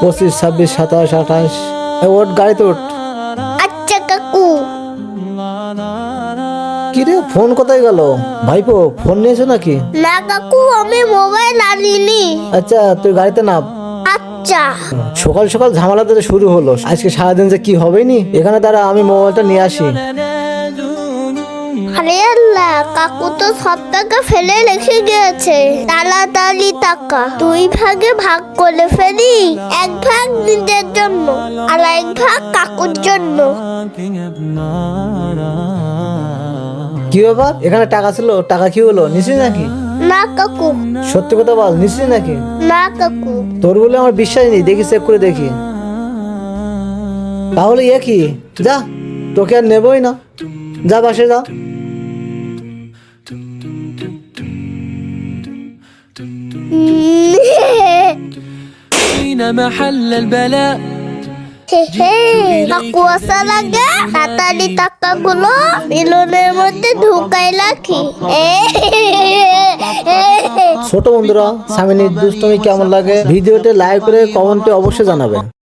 পঁচিশ ছাব্বিশ সাতাশ আঠাশ। ওঠ গাড়িতে ওঠ। আচ্ছা কাকু। কি রে ফোন কোথায় গেল? ভাইপো ফোন নিয়েছো নাকি? না কাকু আমি মোবাইল আনিনি। আচ্ছা তুই গাড়িতে নাম। আচ্ছা। সকাল সকাল ঝামেলা শুরু হলো। আজকে সারাদিন যে কি হবে নি? এখানে দাঁড়া আমি মোবাইলটা নিয়ে আসি। আরে আল্লাহ কাকু তো সব টাকা ফেলে রেখে গিয়েছে। তাড়াতাড়ি টাকা। দুই ভাগে ভাগ করে ফেলি এক ভাগ নিজের জন্য আর এক ভাগ কাকুর জন্য। কি ব্যাপার? এখানে টাকা ছিল টাকা কি হলো? নিছিস নাকি? না কাকু। সত্যি কথা বল নিছিস নাকি? না কাকু। তোর বলে আমার বিশ্বাস নেই দেখি চেক করে দেখি। তাহলে এ কি? যা তোকে আর নেবই না। যা বাসে যা। أين محل البلاء হে হে, কাকু আসার আগে তাড়াতাড়ি টাকাগুলো বিলনের মধ্যে ঢুকাই রাখি এ ছোট বন্ধুরা স্বামী নির্দুষ্টমি কেমন লাগে ভিডিওতে লাইক করে কমেন্টে অবশ্যই জানাবেন